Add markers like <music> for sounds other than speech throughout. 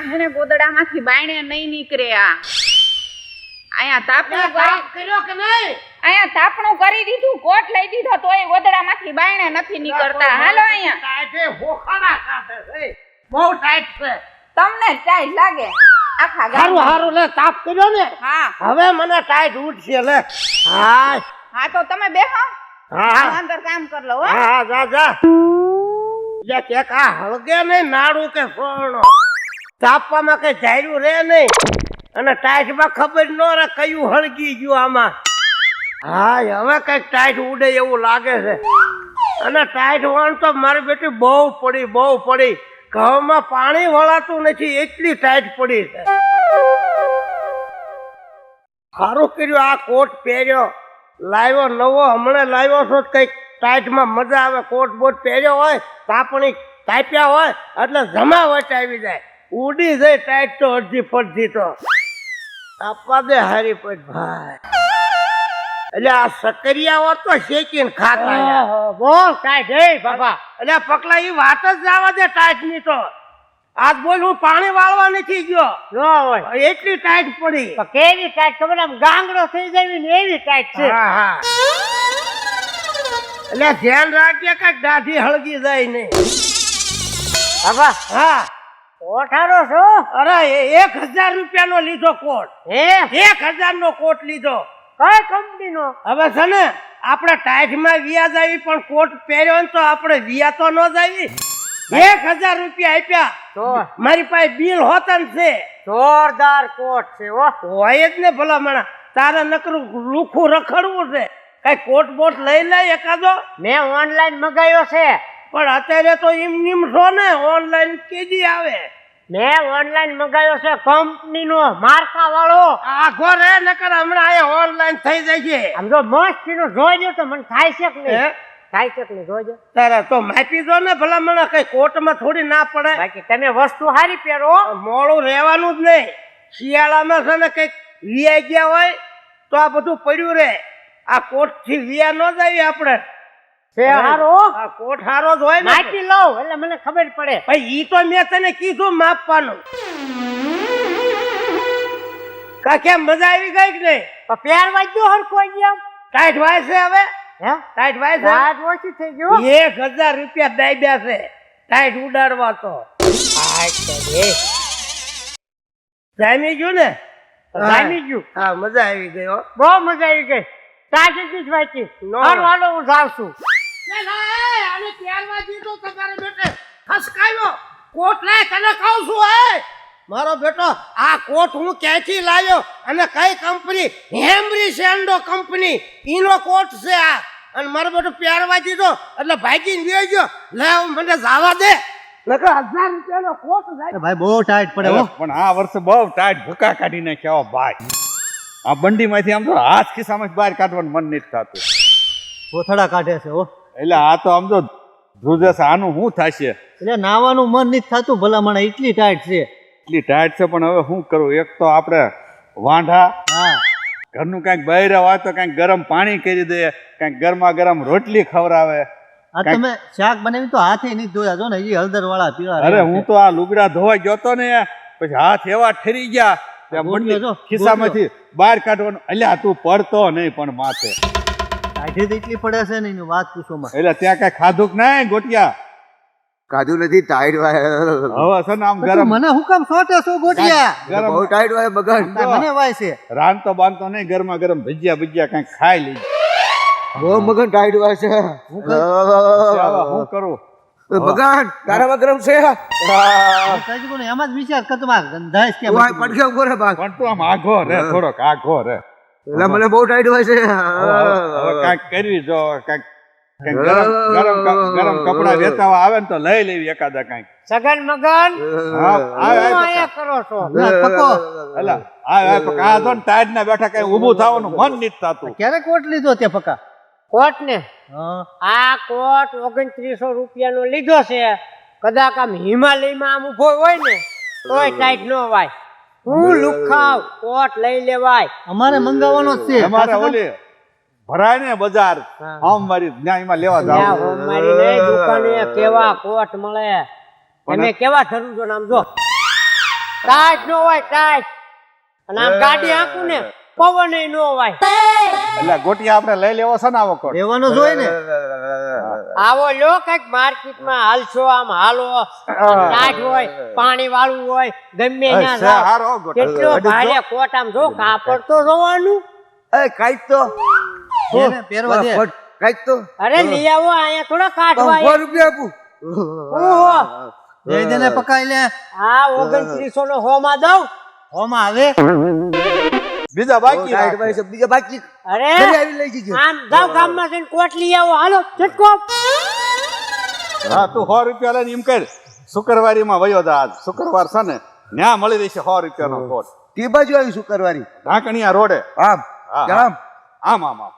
આ હેને ગોદડામાંથી બાયણે નહીં નીકળે આ. અહીંયા તાપણું કરી કર્યો કે નહીં? અહીંયા તાપણું કરી દીધું કોટ લઈ દીધો તોય ગોદડામાંથી બાયણે નથી નીકળતા. હાલો અહીંયા. ટાઈટે હોખાના કાઢે છે. બહુ ટાઈટ છે. તમને ટાઈટ લાગે? આખા હારું. હારું લે તાપ કર્યો ને? હા. હવે મને ટાઈટ ઉઠશે લે. હા હા તો તમે બેહો. હા અંદર કામ કર લો હો. હા હા જા જા. લે કે કા હળગે નહીં નાડું કે સોણો તાપવામાં કઈ ધાર્યું રે નહીં. અને ટાઈટમાં ખબર ન રહે કયું હળગી ગયું આમાં. હા હવે કંઈક ટાઈટ ઉડે એવું લાગે છે. અને ટાઈટ વણ તો મારી બેટી બહુ પડી બહુ પડી. ઘઉંમાં પાણી વળાતું નથી, એટલી ટાઈટ પડી છે. સારું કર્યું આ કોટ પહેર્યો. લાવ્યો નવો, હમણાં લાવ્યો છો કંઈક ટાઈટમાં મજા આવે. કોટ બોટ પહેર્યો હોય, તાપણી તાપ્યા હોય, એટલે જમાવટ આવી જાય. ઉડી જાય ટાઈટ તો અડધી પડધી તો. આપવા દે હારી પટ ભાઈ. એટલે આ સકરિયાઓ તો શેકીને ખાતા બોલ ટાઈટ હે બાબા એટલે પકલા એ વાત જ જવા દે ટાઈટની તો. આજ બોલ હું પાણી વાળવા નથી ગયો. ન હોય. એટલી ટાઈટ પડી. કેવી ટાઈટ? ખબર આમ ગાંગડો થઈ જાય ને એવી ટાઈટ છે. હા હા. એટલે ધ્યાન રાખજે કંઈક દાઢી હળગી જાય નહીં. બાબા હા. ઓઠારો છો? અરે એક હજાર રૂપિયાનો લીધો કોટ. હે? એક હજાર નો કોટ લીધો. કઈ કંપની નો હવે છે ને આપણે ટાઈટમાં વ્યાજ આવી પણ કોટ પહેર્યો ને તો આપણે વ્યા તો ન જ આવી એક હજાર રૂપિયા આપ્યા. તો? મારી પાસે બિલ હોતન છે. જોરદાર કોટ છે ઓ હોય જ ને ભલા મણા તારે નકરું લુખું રખડવું છે. કઈ કોટ બોટ લઈ લે એકાદો? મેં ઓનલાઈન મગાવ્યો છે. પણ અત્યારે તો એમ નીમ છો ને ઓનલાઈન કેજી આવે? મેં ઓનલાઈન મંગાવ્યો છે કંપની નો માર્કા વાળો. આખો રે નકર હમણાં આ ઓનલાઈન થઈ જાય છે આમ જો મસ્ત નો જોજો તો મને થાય છે કે નહીં? થાય છે કે નહીં? જોજો તારે તો માપી દો ને ભલા મને કઈ કોટમાં થોડી ના પડે. બાકી તમે વસ્તુ સારી પહેરો. મોડું રહેવાનું જ નહીં. શિયાળામાં છે ને કંઈક વિયા ગયા હોય તો આ બધું પડ્યું રહે. આ કોટથી વિયા ન જાય આપણે. છે હારો? આ કોટ હારો જ હોય ને માટી લઉં એટલે મને ખબર પડે. ભાઈ ઈ તો મેં તને કીધું માપવાનું. કા મજા આવી ગઈ કે નહીં? તો હરખો ટાઈટ વાય છે હવે? હે? ટાઈટ વાય છે? રાત ઓછી થઈ ગયો એક રૂપિયા દાબ્યા છે. ટાઈટ ઉડાડવા તો. જામી ગયું ને? જામી ગયું. હા મજા આવી ગઈ હો. બહુ મજા આવી ગઈ. તાજી જ વાંચી. હાલો હાલો હું જાઉં છું. આને ત્યારવા દીધો તમારે બેટે ખસકાયો. કોટ લાય તને કહું છું હે. મારો બેટો આ કોટ હું ક્યાંથી લાવ્યો અને કઈ કંપની? હેમરી સેન્ડો કંપની. ઈનો કોટ છે આ. અને મારો બેટો પહેરવા દીધો એટલે ભાગીને ગયો ગયો. લે મને જવા દે. નકર હજાર રૂપિયાનો કોટ જાય ભાઈ બહુ ટાઈટ પડે પણ આ વર્ષે બહુ ટાઈટ ભૂકા કાઢી નાખ્યા ભાઈ. આ બંડીમાંથી આમ તો હાથ ખિસ્સામાં બહાર કાઢવાનું મન નથી થતું. કોથળા કાઢે છે હો. એટલે આ તો આમ તો ધ્રુજસ આનું શું થશે? એટલે નાવાનું મન નથી થતું ભલામણ એટલી ટાઈટ છે. એટલી ટાઈટ છે પણ હવે શું કરું? એક તો આપણે વાંઢા હા. ઘરનું કાંઈક બહાર હોય તો કાંઈક ગરમ પાણી કરી દે કાંઈક ગરમા ગરમ રોટલી ખવડાવે. આ તમે શાક બનાવી તો હાથે નહીં ધોયા જો ને એ હળદર વાળા પીળા અરે હું તો આ લુગડા ધોવા ગયો તો ને પછી હાથ એવા ઠરી ગયા ખિસ્સામાંથી બહાર કાઢવાનું. અલ્યા તું પડતો નહીં પણ માથે. ટાઢી તો એટલી પડે છે ને એની વાત પૂછોમાં એટલે ત્યાં કઈ ખાધું કે નહીં ગોટિયા? કાજુ નથી ટાઈટ વાય. હવે છે ને આમ ગરમ મને હું કામ સોટે છો ગોટિયા? ગરમ બહુ ટાઈટ વાય બગાડ મને વાય છે. રાંધતો બાંધતો નહીં ગરમા ગરમ ભજીયા ભજીયા કઈ ખાઈ લઈ. બહુ મગન ટાઈટ વાય છે. હું કરું? ભગવાન તારામાં ગરમ છે? એમાં જ વિચાર કરતો માં ગંધાઈશ કેમ વાય પડખે ઊભો રે પણ તું આમ આઘો રે થોડોક આઘો રે એટલે મને બહુ ટાઈટ હોય છે. કાંઈક કરવી જો કાંઈક ગરમ ગરમ ગરમ કપડા <laughs> વેચાવા આવે ને તો લઈ લેવી એકાદા કાંઈક. સગન મગન? હા આ શું આ અહીંયા કરો છો? ના, <laughs> પકો. અલા આ આ પકા આ ને ટાઈટ ના બેઠા કઈ ઊભું થવાનું મન નથી થતું. ક્યારે કોટ લીધો તે પકા કોટ ને આ કોટ ઓગણત્રીસો રૂપિયાનો લીધો છે. કદાચ આમ હિમાલયમાં આમ ઊભો હોય ને તોય ટાઈટ ન વાય હું લુખાવ કોટ લઈ લેવાય. અમારે મંગાવવાનો છે. અમારે ઓલે ભરાય ને બજાર આમ મારી ત્યાં એમાં લેવા જાવ. મારી ને દુકાને કેવા કોટ મળે? તમે કેવા ધરું છો નામ જો. ટાઈટ નો હોય ટાઈટ. અને આમ ગાડી હાંકું ને પવન નો હોય. એટલે ગોટિયા આપણે લઈ લેવો છે ને આવો કોટ લેવાનો જોઈએ ને. આવો લો કંઈક માર્કેટમાં હાલશો આમ હાલો. ટાઢ હોય પાણી વાળું હોય ગમે ના છે જાઓ. હારો ગોટ કેટલો ભારે કોટ આમ જો કાપડ તો જોવાનું. એ કંઈક તો. એને પહેરવા દે. ફટ, તો. અરે લઈ આવો અહીંયા થોડા કાઢવા સો રૂપિયા આપું. ઓહો. દે દે ને પકાઈ લે. આ ઓગણત્રીસો નો હોમાં દઉં. હોમાં આવે? બીજા બાકી છે બીજા બાકી. અરે આવી લઈ જજો. આમ જાવ ગામમાં જઈને કોટ લઈ આવો હાલો ચટકો હા તું સો રૂપિયા લઈને એમ કર શુક્રવારીમાં વયો જા આજ. શુક્રવાર છે ને ન્યા મળી રહેશે સો રૂપિયાનો કોટ. તે બાજુ આવી શુક્રવારી? ઢાંકણિયા રોડે. આમ આમ આમ આમ આમ.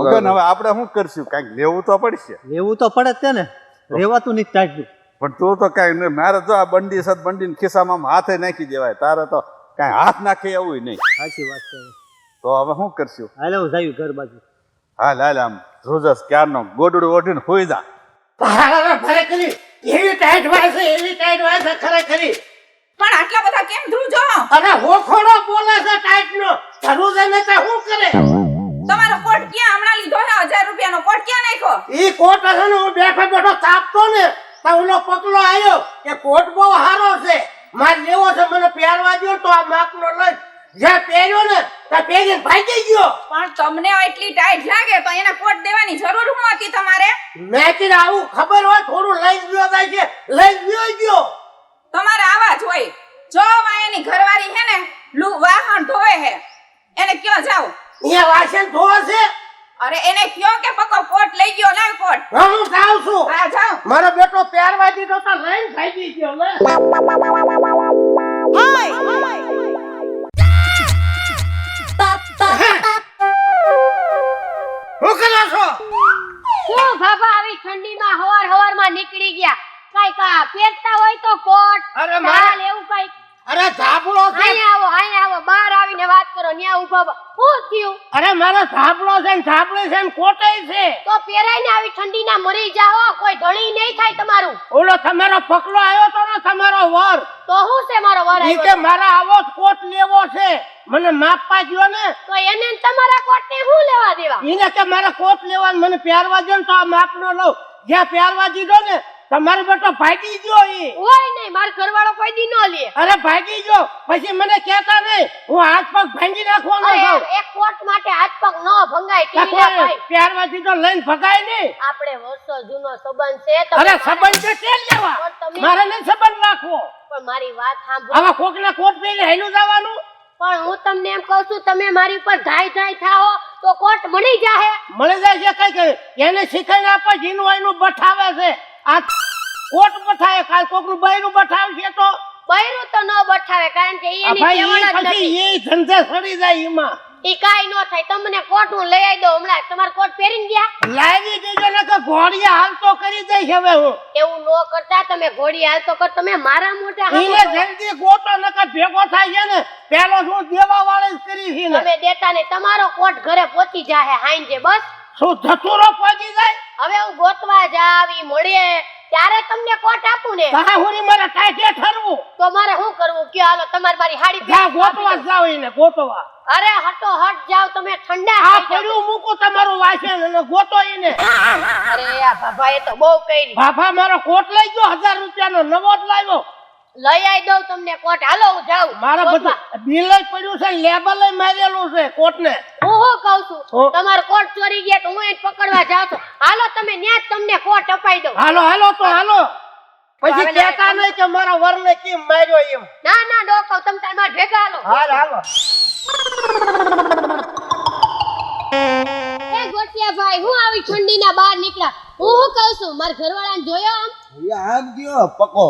મગન હવે આપણે શું કરશું? કંઈક લેવું તો પડશે. લેવું તો પડે જ તે ને. રેવાતું નહીં ટાઈટ. પણ તું તો કઈ નહીં મારે જો આ બંડી સદ બંડીને ખિસ્સામાં હાથે નાખી દેવાય. તારે તો કાંઈ હાથ નાખે એવું નહીં. સાચી વાત છે. તો હવે શું કરશું? હાલે હું જાયું ઘર બાજુ. હાલ હાલ આમ રોજસ ક્યારનો ગોડડું ઓઢીને હોઈ જા. ખરેખરી એવી ટાઈટ વાય એવી ટાઈટ વાય ખરેખરી પણ આટલા બધા કેમ ધ્રુજો? અરે હોખોડો બોલે છે ટાઈટ નો. ને તે શું કરે? તમારો કોટ ક્યાં હમણાં લીધો છે? હજાર રૂપિયાનો કોટ ક્યાં નાખ્યો? ઈ કોટ હશે ને હું બેઠો બેઠો તાપતો ને તો ઓલો પકલો આવ્યો કે કોટ બહુ સારો છે. મારે લેવો છે મને પહેરવા દ્યો તો આ માપનો લઈ. જ્યાં પહેર્યો ને ત્યાં પહેરીને ભાગી ગયો. પણ તમને એટલી ટાઈટ લાગે તો એને કોટ દેવાની જરૂર હું હતી તમારે? મેં આવું ખબર હોય થોડું લઈ ગયો થાય છે. લઈ ગયો ગયો. તમારે આવા જ હોય. જો એની ઘરવાળી હે ને લુ વાહન ધોવે હે એને કયો જાવ અહીંયા વાસણ ધોવા છે. અરે એને કયો કે પકો કોટ લઈ ગયો લાવ કોટ. હું જાઉં છું. હા જાવ મારો બેટો પહેરવા દીધો તો લઈને ભાગી ગયો લે. કરો છો? શું બાબા આવી ઠંડીમાં હવાર હવારમાં નીકળી ગયા. કઈ કા પહેરતા હોય તો કોટ અરે માલ એવું કઈ અરે ધાબળો છે. આવો અહીંયા આવો બહાર આવીને વાત કરો ન્યા ઊભા હું થયું? અરે મારો ધાબળો છે ને ધાબળી છે ને કોટાઈ છે. તો પહેરાઈને આવી ઠંડીના મરી જાઓ. કોઈ ઢળી નહીં થાય તમારું. ઓલો તમારો પકડો આવ્યો તો ને તમારો વર. તો હું છે મારો વર આવ્યો કે મારા આવો કોટ લેવો છે. મને માપવા પાજો ને. તો એને તમારા કોટ ને હું લેવા દેવા? ઈને કે મારા કોટ લેવા મને પહેરવા દો ને તો આ માપનો લઉં. જ્યાં પહેરવા દીધો ને તમારો બેટો ભાગી ગયો એ. ઓય નહીં માર ઘરવાળો કોઈ દી ન લે. અરે ભાગી ગયો. પછી મને કહેતા નહીં હું હાથ પગ ભાંગી નાખવાનો છું. એક કોટ માટે હાથ પગ ન ભંગાય ટીવી ના ભાઈ. પહેરવા તો લઈને ભગાય નહીં. આપણે વર્ષો જૂનો સંબંધ છે તો અરે સંબંધ છે તે લેવા મારે નહીં સંબંધ રાખવો. પણ મારી વાત સાંભળો. આવા કોકના કોટ પહેરી હેલું જવાનું? પણ હું તમને એમ કહું છું તમે મારી ઉપર ધાય ધાય થાઓ તો કોટ મળી જાહે. મળી જાય છે કઈ કઈ એને શીખાઈને આપે જીનું એનું બઠાવે છે. આ કોટ બઠાવે કાલ કોકનું બૈરું બઠાવશે તો? બૈરું તો ન બઠાવે કારણ કે એની ભાઈ જ નથી. એ ધંધે સડી જાય એમાં. ઈ કાઈ ન થાય તમને કોટ હું લઈ આવી દઉં હમણાં. તમાર કોટ પહેરીને ગયા? લાવી દેજો ને કે ઘોડિયા હાલતો કરી દે હવે હું. એવું ન કરતા તમે ઘોડી હાલતો કર તમે મારા મોઢા હાલે જલ્દી ગોટો ન નકર ભેગો થાય છે ને પેલો શું દેવા વાળે જ કરી છે ને. તમે દેતા ને તમારો કોટ ઘરે પહોંચી જાહે હાંજે બસ. શું ધતુરો પહોંચી જાય? હવે હું ગોતવા જાવી મળે. ત્યારે તમને કોટ આપું ને? તારા હુરી મારે ટાઈટે ઠરવું. તો મારે શું કરવું? કે હાલો તમારે મારી હાડી જા ગોતવા જાવ એને ગોતવા. અરે હટો હટ જાવ તમે ઠંડા આ. પડ્યું મૂકું તમારું વાસણ અને ગોતો એને. અરે આ બાબાએ તો બહુ કઈ બાબા મારો કોટ લઈ ગયો હજાર રૂપિયાનો નવો જ લાવ્યો. લઈ આવી દઉં તમને કોટ. હાલો હું જાઉં. મારા. બધું બિલ જ પડ્યું છે લેબલ મારેલું છે કોટ ને હું શું કહું છું? તમારો કોટ ચોરી ગયા તો હું એને પકડવા જાઉં છું. હાલો તમે જ તમને કો ટપાઈ દઉં? હાલો હાલો તો હાલો. પછી કહેતા નહીં કે મારા વરને કેમ માર્યો એમ. ના ના ડોકો તમ તાર માર ભેગા હાલો. હાલ હાલો. એ ગોટિયા ભાઈ હું આવી ઠંડીના બહાર નીકળ્યા? હું હું કહું છું? માર ઘરવાળાને જોયો આમ? એ આમ ગયો પકો.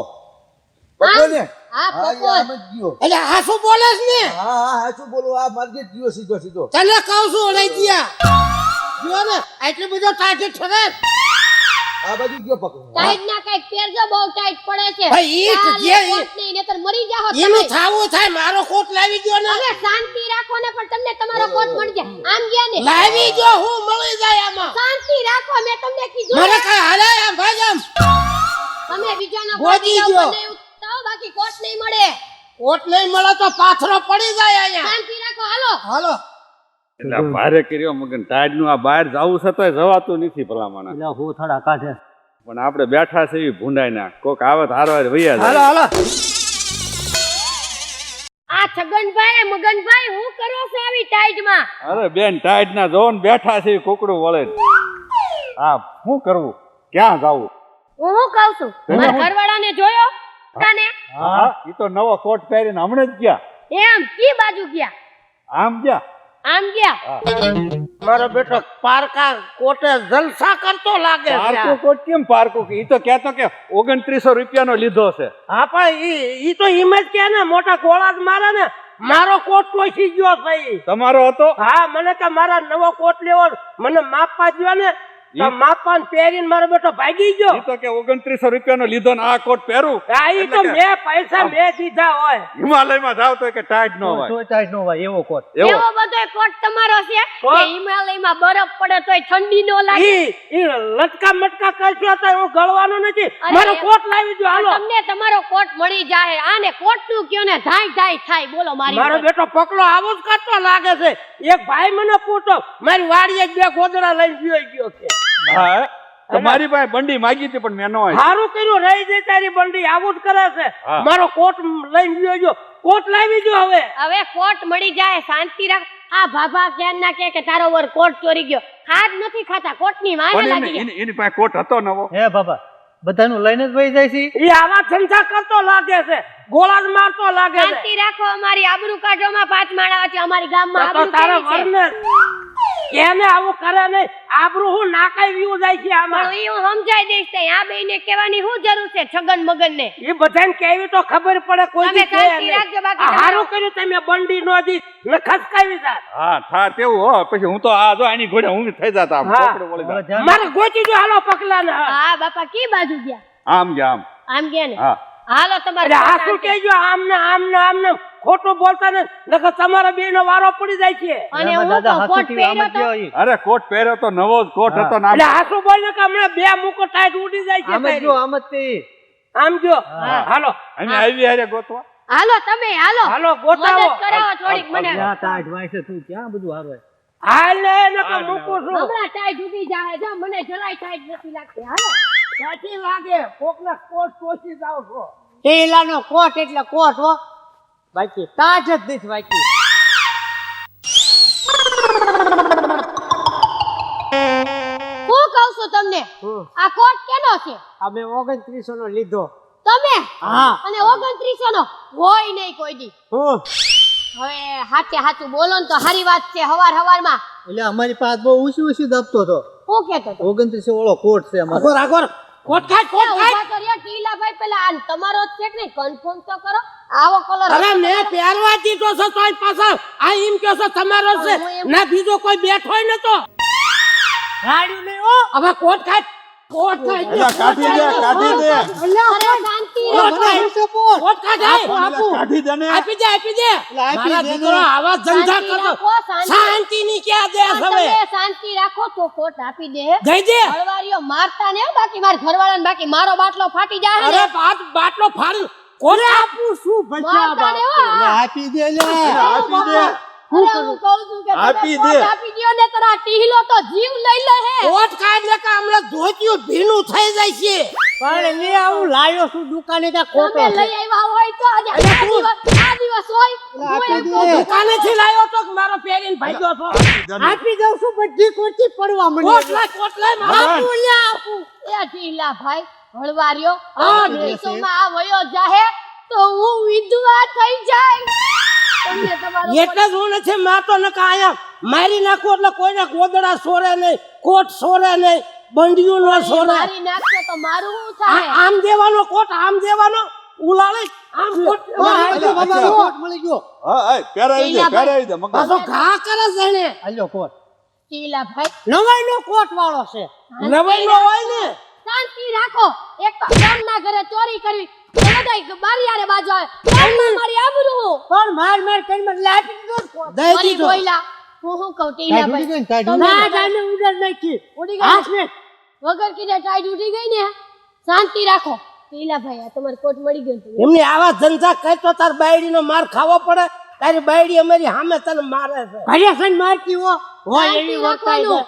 પકો ને? હા, હા પકો. આમ જ ગયો. એટલે આ બોલે છે ને? હા હા બોલું? આ ગયો સીધો સીધો. તને કહું છું લઈ ગયા. જો ને એટલું બધો ઠરે. આ બાજુ ગયો પકડો ટાઈટ ના કંઈક પહેરજો બહુ ટાઈટ પડે છે. ભાઈ, ઈ જે નહીં, નહીંતર મરી જાઓ એનું થાવું થાય મારો કોટ લાવી ગયો ને. હવે શાંતિ રાખો ને પણ તમને તમારો કોટ મળી જાય આમ ગયા ને. લાવી જો હું મળી જાય આમાં. શાંતિ રાખો મેં તમને કીધું મારે કઈ હાલે આમ ભાઈ આમ તમે બીજાના ગોદી ગયો. હો બાકી કોટ નહીં મળે. કોટ નહીં મળે તો પાથરો પડી જાય અહીંયા. શાંતિ રાખો હાલો. હાલો. એટલે ભારે કર્યો મગન. ટાયરનું આ બહાર જવું છતાંય જવાતું નથી ભલામણ. એટલે હું થોડા કાઢે. પણ આપણે બેઠા છે એવી ભૂંડાઈ ના કોક આવત હારવા વૈયા હાલો હાલો. આ છગનભાઈ મગનભાઈ હું કરો છો આવી ટાઈટમાં અરે બેન ટાઈટ ના જો ને બેઠા છે કોકડું વળે હા શું કરવું ક્યાં જાવું હું શું કહું છું? મારા ઘરવાળાને જોયો? કાને હા ઈ તો નવો કોટ પહેરીને હમણાં જ ગયા. એમ કી બાજુ ગયા. આમ ગયા? આમ ગયા? મારો બેટો પારકા કોટે જલસા કરતો લાગે છે. પારકો કોટ કેમ પારકો? ઈ તો કહેતો કે ઓગણત્રીસો રૂપિયાનો લીધો છે. હા પણ ઈ ઈ તો ઈમ જ કે ને મોટા ગોળા જ મારે ને. મારો કોટ ટોસી ગયો છે તમારો હતો? હા મને કે મારા નવો કોટ લેવો મને માપવા પાજ્યો ને. તો ઈ- પહેરીને મારો બેટો ભાગી ગયો. ઈ તો કે ઓગણત્રીસો રૂપિયાનો લીધો ને આ કોટ પહેરું. આ ઈ તો મે પૈસા મે દીધા હોય. હિમાલયમાં જાવ તો કે ટાઈટ નો હોય. તો ટાઈટ નો હોય એવો કોટ. એવો. બધો કોટ તમારો છે? કે હિમાલયમાં બરફ પડે તોય ઠંડી નો લાગે? ઈ લટકા મટકા કરશો તો હું ગળવાનો નથી. મારો કોટ લાવી દો હાલો. તમને તમારો કોટ મળી જાય આને કોટનું કયો ને ધાઈ ધાઈ થાય. બોલો મારી મારો. બેટો પકડો આવો જ કરતો લાગે છે. એક ભાઈ મને પૂછો મારી વાડીએ જ બે ગોદડા લઈને ગયો ગયો છે. હા તમારી પાસે બંડી માગી હતી પણ મેં ન આવી સારું કર્યું રહી જાય તારી બંડી આવું જ કરે છે. મારો કોટ લઈને ગયો ગયો કોટ લાવી જો હવે. હવે કોટ મળી જાય શાંતિ રાખ. આ ભાભા ક્યાં ના કે કે તારો વર કોટ ચોરી ગયો. ખાટ નથી ખાતા કોટની વાને લાગી એની- એની એની પાસે કોટ હતો નવો. હે ભાભા બધાનું લઈને જ વહી જાય છે? એ આવા ધંધા કરતો લાગે છે. ગોળા જ મારતો લાગે છે. શાંતિ રાખો અમારી આબરૂ કાઢોમાં પાંચ માળા છે અમારી ગામમાં માં આબરૂ તારા વરને એને આવું કરે નહીં. આબરૂ હું નાકાઈ વ્યુ જાય છે આમાં. હું સમજાઈ દઈશ તે આ બેયને કહેવાની શું જરૂર છે છગન મગન ને એ બધાને કેવી તો ખબર પડે કોઈ તમે શાંતિ રાખજો, બાકી હારું કર્યું તમે બંડી નો દી ને ખસકાવી જા. હા થા તેવું હો. પછી હું તો આ જો આની ઘોડે હું થઈ જતા આમ. પકડો વળી જા મારે ગોચી જો હાલો પકલા ને હા બાપા કી બાજુ ગયા? આમ ગયા આમ. આમ ગયા ને? હા. હાલો તમારે આ શું કહેજો? આમ ને આમ ને આમ ને ખોટું બોલતા ને નકર તમારા બે નો વારો પડી જાય છે. અને હું દાદા તો કોટ પહેર્યો તો અરે કોટ પહેર્યો તો નવો જ કોટ હતો ના એટલે આ બોલ ને કે હમણાં બે મુકો ટાઈટ ઉડી જાય છે આમ જો આમ જ તે. આમ જો? હાલો. અમે આવી હારે ગોતવા. હાલો તમે હાલો. હાલો ગોતાવો. મદદ કરાવો થોડીક મને. ક્યાં ટાઈટ વાય તું ક્યાં બધું હારો હાલે ને નકર મુકો છું. હમણાં ટાઈટ ઉડી જાય છે મને જરાય ટાઈટ નથી લાગતી. હાલો. સાચી લાગે કોકના કોટ ટોચી જાવ છો. ટેલાનો કોટ એટલે કોટ હો. બાકી તાજ જ નથી બાકી હું કહું છું તમને આ કોટ કેનો છે? અમે ઓગણત્રીસો નો લીધો. તમે? હા. અને ઓગણત્રીસો નો હોય નહીં કોઈ દી. હું. હવે હાથે હાથું બોલો ને તો સારી વાત છે હવાર હવારમાં. એટલે અમારી પાસે બહુ ઊંચી ઊંચી દબતો હતો. હું કેતો હતો. ઓગણત્રીસો વાળો કોટ છે અમારો. રાખો ખાય ઊભા તો રહ્યો ટીલાભાઈ પેલા. આ તમારો જ છે કે નહીં? કન્ફર્મ તો કરો. આવો કલર અરે મેં પહેરવા દીધો છે તોય પાછા. આ એમ કહો છો તમારો છે. ના બીજો કોઈ બેઠો નતો રાડ્યું નહીં હો. હવે કોટ ખાય કોટ ખાય અલા, કાઢી દે કાઢી દે. અરે શાંતિ કોટ રાખો. ખાય કોટ ખાય અલા, કાઢી દે ને. આપી દે આપી દે. મારા દીકરો આવા ધંધા કરતો. શાંતિ. શાંતિ ની ક્યાં દે હવે? શાંતિ રાખો તો કોટ આપી દે. દઈ દે. હળવારીઓ મારતા ને બાકી મારા ઘરવાળાને બાકી મારો બાટલો ફાટી જાય અરે બાટલો ફાડી. કોને આપું? શું આપી દે લે આપી દે. અરે હું કહું છું કે આપી દે. આપી દ્યો ને તારા ટીહલો તો જીવ લઈ લે હે. કોટ કાઢ લે કે હમણાં ધોતિયું ભીનું થઈ જાય છે. પણ લે આવું લાયો છું દુકાને ત્યાં ખોટો તમે લઈ આવ્યા હોય તો આજે આ દિવસ આ દિવસ હોય. દુકાને થી લાવ્યો તો કે મારો પહેરીને ભાગ્યો છો? આપી દઉં છું. બધી કોટી પડવા કોટ મને લાય કોટ લાય મારા. આપું લે આપું. એ ઢીલા ભાઈ હળવારીઓ આ દિવસોમાં આ વયો જાહે તો હું વિધવા થઈ જાય. એટલે જ હું નથી મારતો ને આયા. મારી નાખું એટલે કોઈને ગોદડા સોરે નહીં કોટ સોરે નહીં બંડિયું નો સોરે. મારી નાખશો તો મારું શું થાય? આમ દેવાનો કોટ આમ દેવાનો? ઉલાળે આમ કોટ કોટ. મળી ગયો. હા હા પહેરાવી દે પહેરાવી દે મગા તો ઘા કરે છે એને. આલ્યો કોટ. કીલા ભાઈ. નવાઈ નો કોટ વાળો છે. નવાઈ નો હોય ને? શાંતિ રાખો. એક તો ગામના ઘરે ચોરી કરવી તો બધાય બારિયારે બાજુ આવે. મારી આબરૂ. પણ માર માર કરી મને લાપી દીધો દઈ દીધો. બોયલા. હું શું કહું ટીલા ટાઈટ ઉડી ગઈ ને, ભાઈ ના જાને ઉડર નાખી. ઉડી હાથ ને? વગર કીધે ટાઈટ ઉડી ગઈ ને શાંતિ રાખો. લીલા ભાઈ આ તમારે કોટ મળી ગયો એમની આવા ધંધા કઈ તો તાર બાયડીનો માર ખાવો પડે. તારી બાયડી અમારી સામે તને મારે છે. ઘરે સન મારતી હો. હોય એવી વર્તાય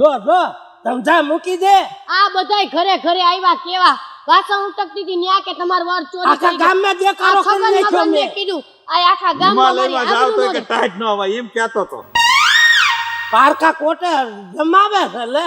જો જો ધંધા મૂકી દે. આ બધાય ઘરે ઘરે આવ્યા કેવા? વાસણ ઉટકતી હતી ન્યા કે તમાર વર ચોરી આખા. ગામમાં દેખાડો કરી નાખ્યો મેં. કીધું આ આખા ગામમાં મારી જાવ તો કે ટાઈટ ન હોય એમ કહેતો તો પારકા કોટે જમાવે છે લે